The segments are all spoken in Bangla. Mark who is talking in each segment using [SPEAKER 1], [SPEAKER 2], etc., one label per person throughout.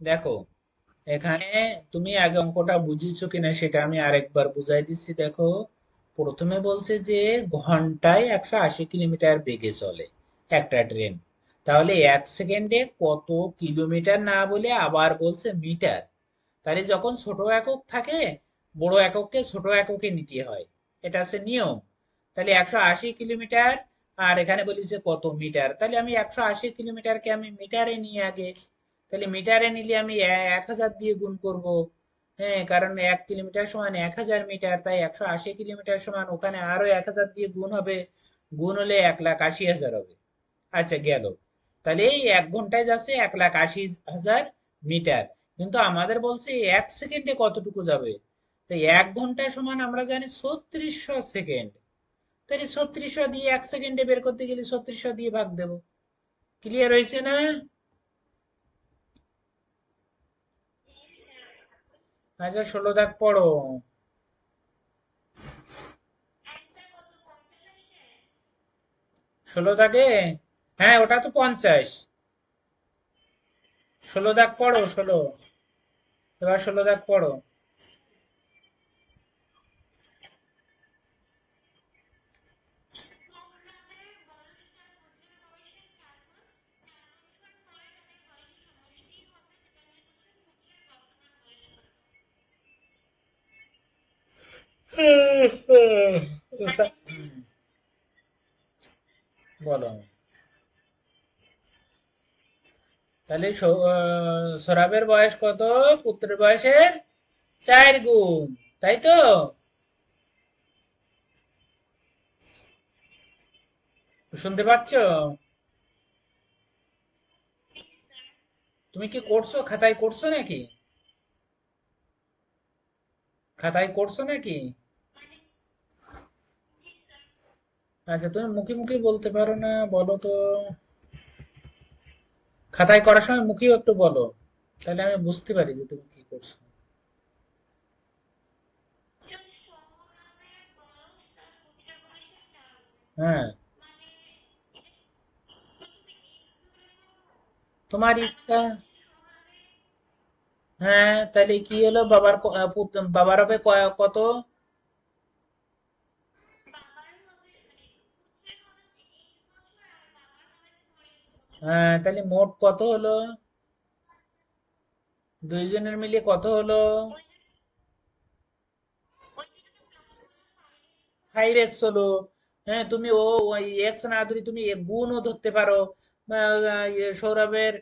[SPEAKER 1] দেখো, এখানে তুমি আগে অঙ্কটা বুঝেছ কিনা সেটা আমি আরেকবার বুঝাই দিচ্ছি। দেখো, প্রথমে বলছে যে ঘন্টায় একশো আশি কিলোমিটার বেগে চলে একটা ট্রেন। তাহলে এক সেকেন্ডে কত কিলোমিটার না বলে আবার বলছে মিটার? তাহলে যখন ছোট একক থাকে, বড় একককে ছোট এককে নিতে হয়। এটা হচ্ছে নিয়ম। তাহলে একশো আশি কিলোমিটার, আর এখানে বলি যে কত মিটার? তাহলে আমি একশো আশি কিলোমিটারকে আমি মিটারে নিয়ে আগে। তাহলে মিটারে নিলে আমি এক হাজার দিয়ে গুণ করব। হ্যাঁ কারণ এক কিলোমিটার সমান এক হাজার মিটার, তাই একশো আশি কিলোমিটার সমান, ওখানে আরও এক হাজার দিয়ে গুণ হবে। গুণ হলে এক লাখ আশি হাজার হবে। আচ্ছা গেল। তাহলে এই এক ঘন্টায় যাচ্ছে এক লাখ আশি হাজার মিটার। কিন্তু আমাদের বলছে এক সেকেন্ডে কতটুকু যাবে? তো এক ঘণ্টা সমান আমরা জানি ছত্রিশশো সেকেন্ড। তাহলে ছত্রিশশো দিয়ে এক সেকেন্ডে বের করতে গেলে ছত্রিশশো দিয়ে ভাগ দেবো। ক্লিয়ার হয়েছে না? আচ্ছা ষোলো দাগ পড়ো। ষোলো দাগে? হ্যাঁ ওটা তো পঞ্চাশ। ষোলো দাগ পড়ো, ষোলো। এবার ষোলো দাগ পড়ো। বলো। তাহলে সৌ- আহ, সৌরভের বয়স কত? পুত্রের বয়সের চার গুণ তাই তো? শুনতে পাচ্ছ? তুমি কি করছ? খাতায় করছ নাকি? খাতায় করছ নাকি? আচ্ছা তুমি মুখে মুখে বলতে পারো না, বলো তো। খাতায় করার সময় মুখেও একটু বলো, তাহলে আমি বুঝতে পারি যে তুমি কি করছ। হ্যাঁ। তোমার ইচ্ছা। হ্যাঁ তাহলে কি হলো? বাবার বাবার হবে কত? তাহলে মোট কত হলো? দুইজনের মিলিয়ে কত হলো? ফাইভ এক্স হলো। হ্যাঁ তুমি ও এক্স না তুমি গুণও ধরতে পারো। সৌরভের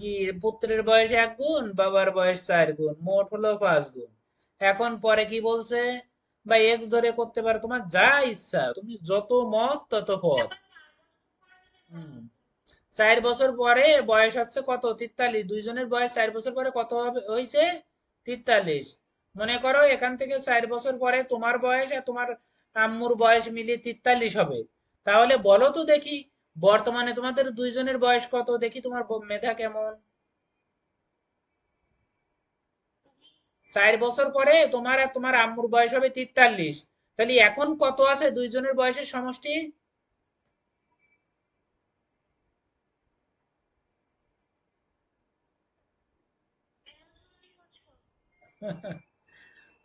[SPEAKER 1] কি, পুত্রের বয়স এক গুণ, বাবার বয়স চার গুণ, মোট হলো পাঁচ গুণ। এখন পরে কি বলছে? বা এক্স ধরে করতে পারো তোমার যা ইচ্ছা, তুমি যত মত তত পথ। চার বছর পরে বয়স হচ্ছে কত? তেতাল্লিশ। দুইজনের বয়স চার বছর পরে কত হয়েছে তেতাল্লিশ। মনে করো এখান থেকে চার বছর পরে তোমার বয়স আর তোমার আম্মুর বয়স মিলিয়ে তেতাল্লিশ হবে। তাহলে বলো তো দেখি, বর্তমানে তোমাদের দুইজনের বয়স কত? দেখি তোমার মেধা কেমন? চার বছর পরে তোমার আর তোমার আম্মুর বয়স হবে তেতাল্লিশ। তাহলে এখন কত আছে দুইজনের বয়সের সমষ্টি?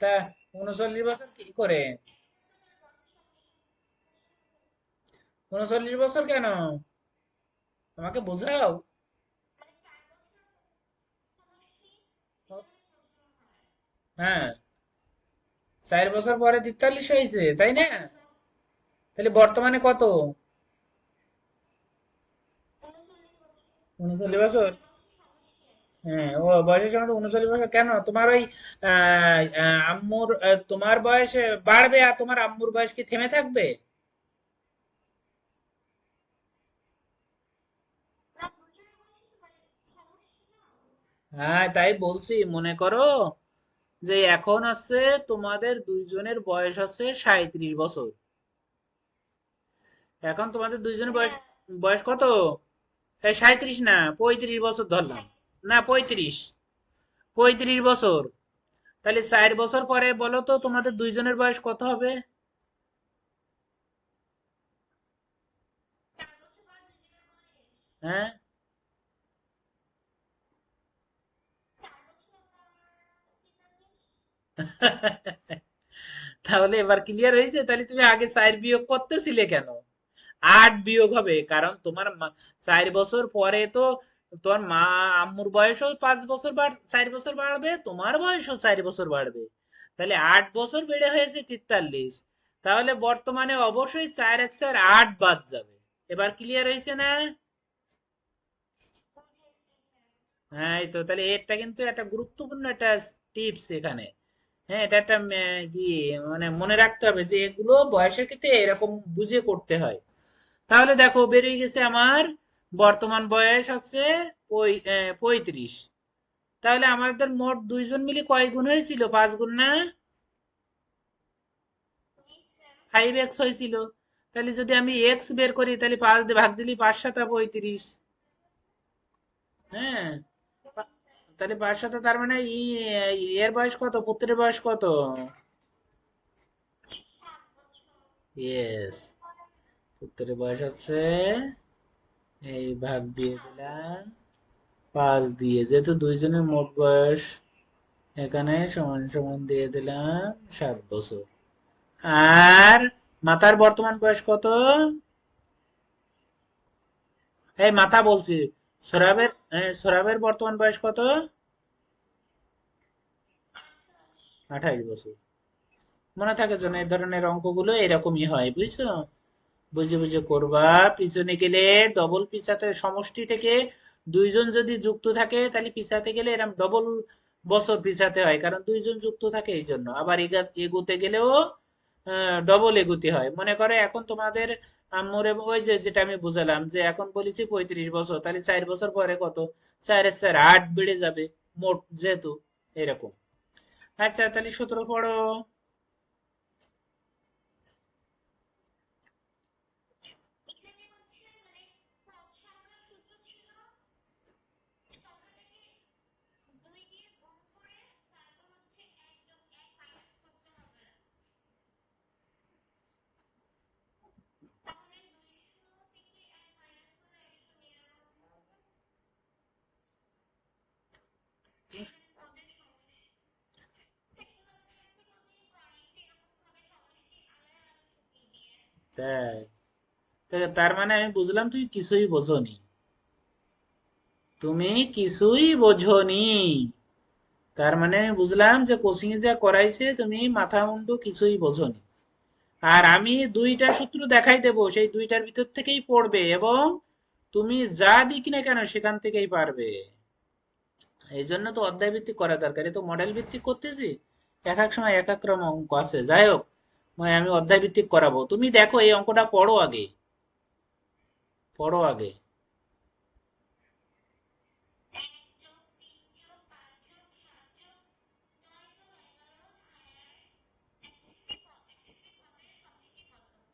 [SPEAKER 1] তা উনচল্লিশ বছর কি করে? উনচল্লিশ বছর কেন? আমাকে বোঝাও। হ্যাঁ। চার বছর পরে তেতাল্লিশ হয়েছে, তাই না? তাহলে বর্তমানে কত? উনচল্লিশ বছর। হ্যাঁ ও বয়সের সঙ্গে উনচল্লিশ বছর। কেন? তোমার ওই আম্মুর তোমার বয়স বাড়বে আর তোমার আম্মুর বয়স কি থেমে থাকবে? হ্যাঁ তাই বলছি মনে করো যে এখন আছে তোমাদের দুইজনের বয়স হচ্ছে সাঁইত্রিশ বছর। এখন তোমাদের দুইজনের বয়স বয়স কত? সাঁইত্রিশ না পঁয়ত্রিশ বছর ধরলাম। না, পঁয়ত্রিশ। পঁয়ত্রিশ বছর। তাহলে চার বছর পরে বলো তো তোমাদের দুইজনের বয়স কত হবে? হ্যাঁ? তাহলে এবার ক্লিয়ার হয়েছে? তাহলে তুমি আগে চার বিয়োগ করতেছিলে কেন? আট বিয়োগ হবে, কারণ তোমার চার বছর পরে তো তোমার মা, আম্মুর বয়সও পাঁচ বছর চার বছর বাড়বে, তোমার বয়সও চার বছর বাড়বে। তাহলে আট বছর বেড়ে হয়েছে তেতাল্লিশ। তাহলে বর্তমানে অবশ্যই চার এক চার আট বাদ যাবে। এবার ক্লিয়ার হয়েছে না? হ্যাঁ এই তো, তাহলে এটা কিন্তু একটা গুরুত্বপূর্ণ একটা টিপস এখানে। হ্যাঁ এটা একটা কি মানে মনে রাখতে হবে যে এগুলো বয়সের ক্ষেত্রে এরকম বুঝে করতে হয়। তাহলে দেখো, বেরিয়ে গেছে আমার বর্তমান বয়স হচ্ছে পঁয়ত্রিশ। তাহলে আমাদের মোট দুইজন মিলে কয় গুণ হয়েছিল? পাঁচ গুণ না? ফাইভ এক্স হয়েছিল। তাহলে যদি আমি এক্স বের করি, তাহলে পাঁচ দিয়ে ভাগ দিলি পাঁচ সাতা পঁয়ত্রিশ। হ্যাঁ? তাহলে পাঁচ সাতা তার মানে এর বয়স কত? পুত্রের বয়স কত? ইয়েস পুত্রের বয়স হচ্ছে এই ভাগ দিয়ে দিলাম, পাঁচ দিয়ে। যেহেতু দুইজনের মোট বয়স এখানে সমান সমান দিয়ে দিলাম সাত বছর। আর মাতার বর্তমান বয়স কত? এই মাতা বলছি, সরাবের সরাবের বর্তমান বয়স কত? আঠাইশ বছর। মনে থাকে যেন এই ধরনের অঙ্কগুলো এরকমই হয়, বুঝছ? বুঝে বুঝে করবা। পিছনে গেলে ডবল পিছাতে সমষ্টি থেকে দুইজন যদি যুক্ত থাকে, তাহলে পিছাতে গেলে এরকম ডবল বছর পিছাতে হয়, কারণ দুইজন যুক্ত থাকে এই জন্য। আবার এগা- এগোতে গেলেও ডবল এগোতে হয়। মনে করে এখন তোমাদের আম্মুর ওই যে, যেটা আমি বুঝালাম, যে এখন বলেছি পঁয়ত্রিশ বছর, তাহলে চার বছর পরে কত? চারের চার, আট বেড়ে যাবে মোট যেহেতু, এরকম। আচ্ছা তাহলে সতেরো পড়ো। তাই। তার মানে আমি বুঝলাম তুমি কিছুই বোঝোনি। তুমি কিছুই বোঝোনি। তার মানে আমি বুঝলাম যে কোচিং এ যা করাইছে তুমি মাথা মুন্ডু কিছুই বোঝোনি। আর আমি দুইটা সূত্র দেখাই দেব, সেই দুইটার ভিতর থেকেই পড়বে এবং তুমি যা দিক না কেন সেখান থেকেই পারবে। এই জন্য তো অধ্যায় ভিত্তিক করা দরকার। তো মডেল ভিত্তিক করতেছি, এক এক সময় এক এক রকম অঙ্ক আছে। যাই হোক আমি অধ্যায় ভিত্তিক করাবো। তুমি দেখো এই অঙ্কটা পড়ো আগে। পড়ো আগে।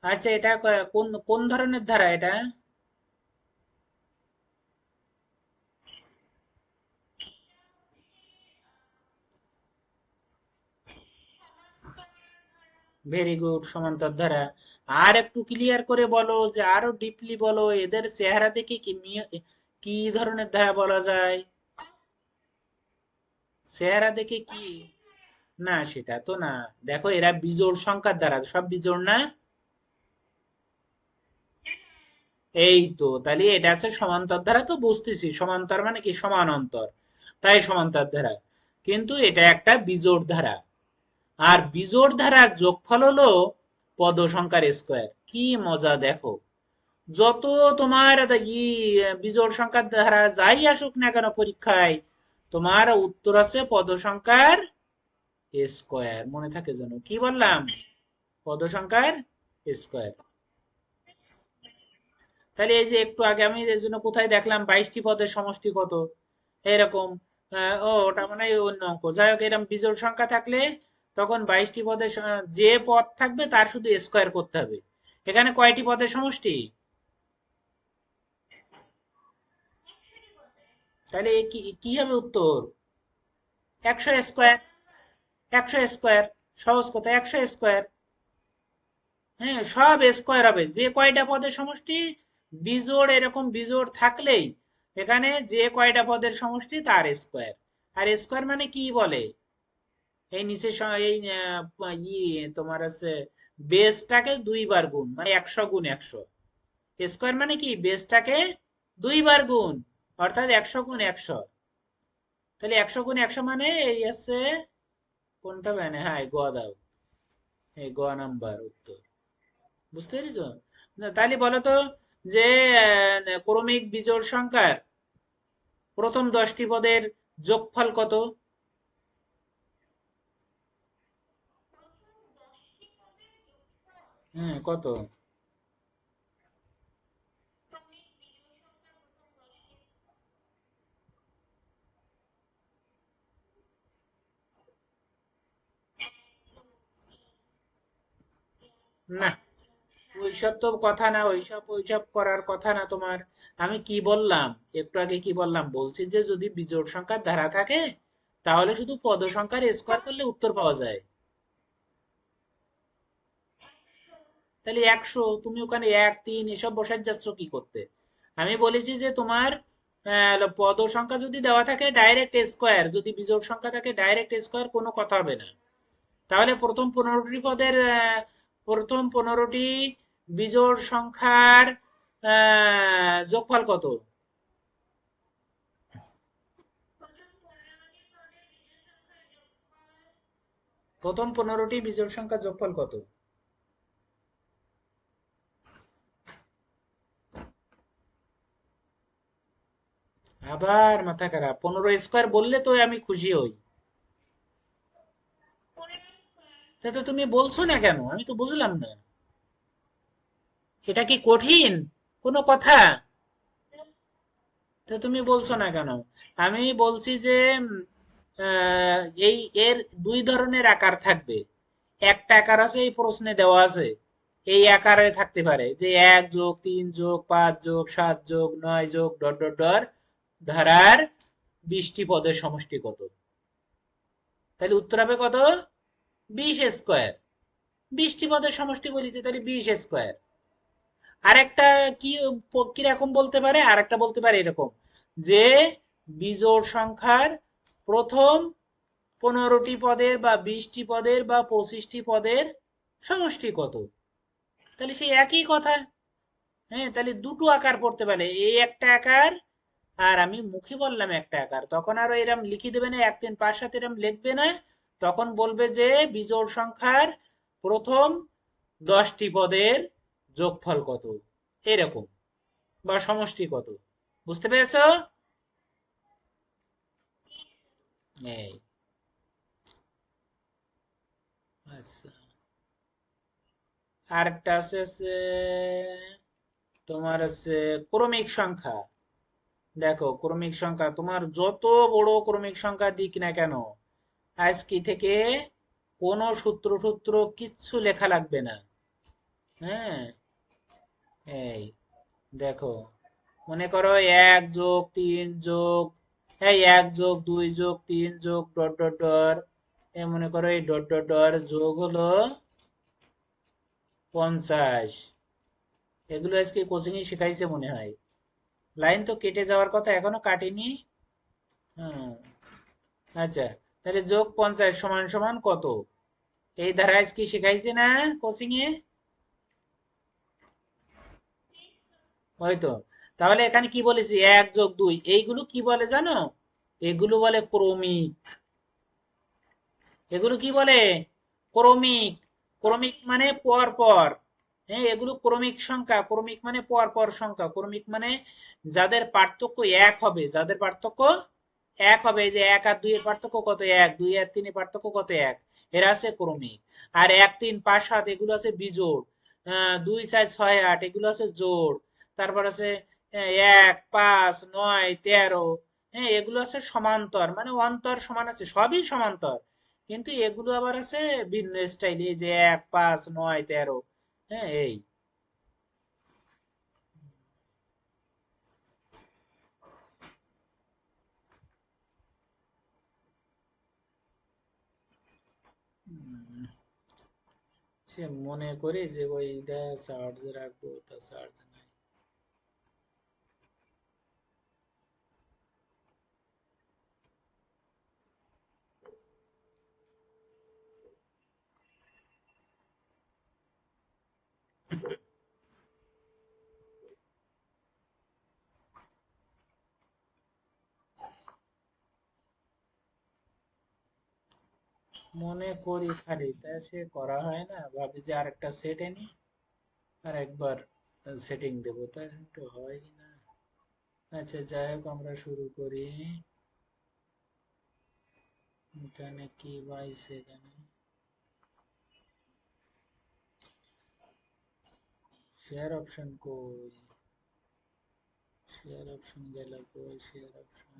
[SPEAKER 1] আচ্ছা এটা কোন কোন ধরনের ধারা এটা? ভেরি গুড সমান্তর ধারা আর একটু ক্লিয়ার করে বলো যে, আরও ডিপলি বলো, এদের চেহারা দেখে কি কি ধরনের ধারা বলা যায়? চেহারা দেখে কি? না, সেটা তো না। দেখো, এরা বিজোড় সংখ্যার দ্বারা, সব বিজোড় না? এই তো, তাহলে এটা আছে সমান্তর ধারা তো বুঝতেছি। সমান্তর মানে কি? সমান্তর তাই সমান্তর ধারা কিন্তু এটা একটা বিজোড় ধারা আর বিজোড় ধারার যোগফল হলো পদ সংখ্যার স্কোয়ার। কি মজা দেখো। যত তোমার ই, বিজোড় সংখ্যার ধারা যাই আসুক না কেন পরীক্ষায়, তোমার উত্তর আছে পদ সংখ্যার স্কোয়ার। মনে থাকে যেন। কি বললাম? পদ সংখ্যার স্কোয়ার। তাহলে এই যে একটু আগে আমি এর জন্য কোথায় দেখলাম, বাইশটি পদের সমষ্টি কত? এরকম ও ওটা মানে অন্য অঙ্ক। যাই হোক এরকম বিজোড় সংখ্যা থাকলে তখন বাইশটি পদের যে পদ থাকবে তার শুধু স্কোয়ার করতে হবে। এখানে কয়টি পদের সমষ্টি? তাহলে কি হবে উত্তর? একশো স্কোয়ার একশো স্কোয়ার, সহজ কথা, একশো স্কোয়ার। হ্যাঁ সব স্কোয়ার হবে। যে কয়টা পদের সমষ্টি? বিজোড়, এরকম বিজোড় থাকলেই এখানে যে কয়টা পদের সমষ্টি? তার স্কোয়ার। আর স্কোয়ার মানে কি বলে? এই নিচে এই ই তোমার আছে, বেসটাকে দুইবার গুণ মানে একশো গুণ একশো। স্কোয়ার মানে কি? বেসটাকে দুইবার গুণ, অর্থাৎ একশো গুণ একশো। তাহলে একশো গুণ একশো মানে এই আছে, কোনটা মানে? হ্যাঁ গ দাও। এই গ নাম্বার উত্তর। বুঝতে পেরেছ? তাহলে বলো তো যে ক্রমিক বিজোড় সংখ্যার প্রথম দশটি পদের যোগফল কত? হ্যাঁ কত? না, ওইসব তো কথা না, ওইসব ওইসব করার কথা না তোমার। আমি কি বললাম? একটু আগে কি বললাম? বলছি যে যদি বিজোড় সংখ্যার ধারা থাকে, তাহলে শুধু পদ সংখ্যার স্কোয়ার করলে উত্তর পাওয়া যায়। তাহলে একশো, তুমি ওখানে এক, তিন, এসব বসাই যাচ্ছ কি করতে? আমি বলেছি যে তোমার পদ সংখ্যা যদি দেওয়া থাকে ডাইরেক্ট স্কোয়ার যদি বিজোড় সংখ্যা থাকে ডাইরেক্ট স্কোয়ার কোনো কথা হবে না। তাহলে প্রথম পনেরোটি পদের প্রথম পনেরোটি বিজোড় সংখ্যার যোগফল কত? প্রথম পনেরোটি বিজোড় সংখ্যার যোগফল কত? আবার মাথা খারাপ। পনেরো স্কোয়ার বললে তো আমি খুশি হই। তা তো তুমি বলছো না কেন? আমি তো বুঝলাম না। এটা কি কঠিন? কোনো কথা? তা তুমি বলছো না কেন? আমি বলছি যে এই এর দুই ধরনের আকার থাকবে। একটা আকার আছে, এই প্রশ্নে দেওয়া আছে। এই আকারে থাকতে পারে যে এক যোগ, তিন যোগ, পাঁচ যোগ, সাত যোগ, নয় যোগ, ডট ডট ডট। ধারার বিশটি পদের সমষ্টি কত? তাহলে উত্তর হবে কত? বিশ স্কোয়ার। বিশটি পদের সমষ্টি বলেছে, তাহলে বিশ স্কোয়ার। আরেকটা কি, কীরকম বলতে পারে? আরেকটা বলতে পারে এরকম, যে বিজোড় সংখ্যার প্রথম পনেরোটি পদের বা বিশটি পদের বা পঁচিশটি পদের সমষ্টি কত? তাহলে সেই একই কথা। হ্যাঁ তাহলে দুটো আকার পড়তে পারে। এই একটা আকার আর আমি মুখে বললাম একটা আকার। তখন আরও এরম লিখে দেবে না এক তিন পাঁচ সাত এরম লিখবে না, তখন বলবে যে বিজোড় সংখ্যার প্রথম দশটি পদের যোগফল কত? এরকম। বা সমষ্টি কত? বুঝতে পেরেছ? এই। আচ্ছা। আরেকটা আছে তোমার হচ্ছে ক্রমিক সংখ্যা। দেখো, ক্রমিক সংখ্যা, তোমার যত বড় ক্রমিক সংখ্যা দিক না কেন, আজকে থেকে কোনো সূত্র সূত্র কিচ্ছু লেখা লাগবে না। হ্যাঁ? এই, দেখো, মনে করো এক যোগ তিন যোগ, এই এক যোগ দুই যোগ তিন যোগ ডট ডট ডট এ মনে করো এই ডট ডট ডট যোগ হলো পঞ্চাশ। এগুলো আজকে কোচিং এ শেখাইছে মনে হয়। লাইন তো কেটে যাওয়ার কথা এখনও কাটেনি। আচ্ছা তাহলে যোগ পঞ্চাশ সমান সমান কত? এই ধারা আজকে না কোচিং এ হয়তো। তাহলে এখানে কি বলেছি? এক যোগ দুই। এইগুলো কি বলে জানো? এগুলো বলে ক্রমিক। এগুলো কি বলে? ক্রমিক। ক্রমিক মানে পর পর হ্যাঁ এগুলো ক্রমিক সংখ্যা ক্রমিক মানে পর পর সংখ্যা ক্রমিক মানে যাদের পার্থক্য এক হবে যাদের পার্থক্য এক হবে যে এক আর দুই এর পার্থক্য কত এক? দুই আর তিনের পার্থক্য কত এক? এরা আছে ক্রমিক। আর এক তিন পাঁচ সাত এগুলো আছে বিজোড়। দুই চার ছয় আট এগুলো আছে জোড়। তারপর আছে আহ, এক পাঁচ নয় তেরো। হ্যাঁ এগুলো আছে সমান্তর মানে অন্তর সমান আছে সবই সমান্তর। কিন্তু এগুলো আবার আছে ভিন্ন স্টাইল এই যে এক পাঁচ নয় তেরো। হ্যাঁ এই। সে মনে করি যে ওইটা চার্জ রাখব তা চার্জ মনে করি খালি, তা সে করা হয় না। ভাবি যে আরেকটা সেট এনি আর একবার সেটিং দেবো। তা কিন্তু হয় না? আচ্ছা যাই হোক, আমরা শুরু করি। এখানে কি পাইছে এখানে? শেয়ার অপশন কই? শেয়ার অপশন গেল কই শেয়ার অপশন